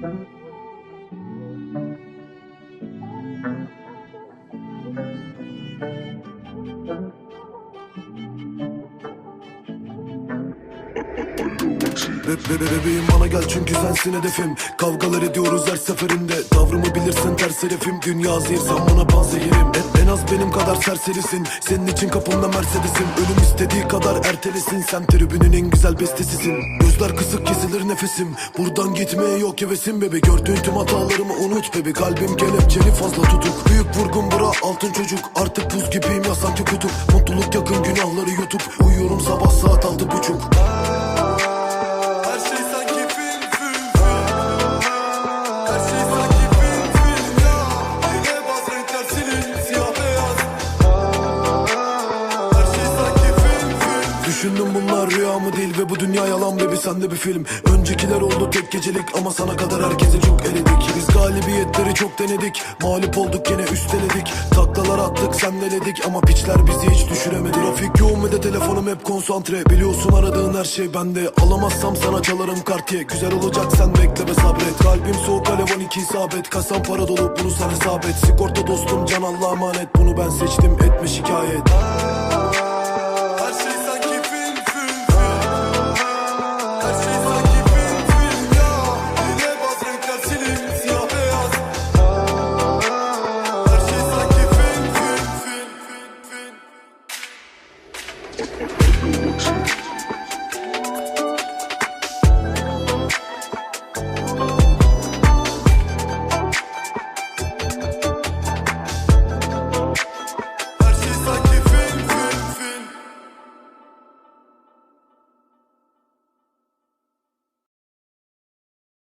Be be be- bebeğim bana gel çünkü sensin hedefim. Kavgalar ediyoruz her seferinde. Tavrımı bilirsin ters herifim Dünya zehir sen bana panzehirim en, en az benim kadar serserisin. Senin için kapımda Mercedes'im. Ölüm istediği kadar ertelesin. Sen tribünün en güzel bestesisin. Gözler kısık kesilir nefesim. Buradan gitmeye yok hevesim bebe Gördüğün tüm hatalarımı unut bebe Kalbim kelepçeli fazla tutuk. Büyük vurgun bura altın çocuk. Artık buz gibiyim ya sanki kutup. Mutluluk yakın günahları yutup. Uyuyorum sabah saat altı buçuk Düşündüm bunlar rüya mı değil ve bu dünya yalan be bir sende bir film. Öncekiler oldu tek gecelik ama sana kadar herkese çok eledik. Biz galibiyetleri çok denedik mağlup olduk gene üsteledik. Taklalar attık sendeledik ama piçler bizi hiç düşüremedi. Trafik yoğun ve de telefonum hep konsantre. Biliyorsun aradığın her şey bende. Alamazsam sana çalarım kartiye. Güzel olacak sen bekle ve sabret. Kalbim soğuk alev 12 isabet. Kasam para dolu bunu sen hesap et. Sigorta dostum can Allah'a emanet. Bunu ben seçtim etme şikayet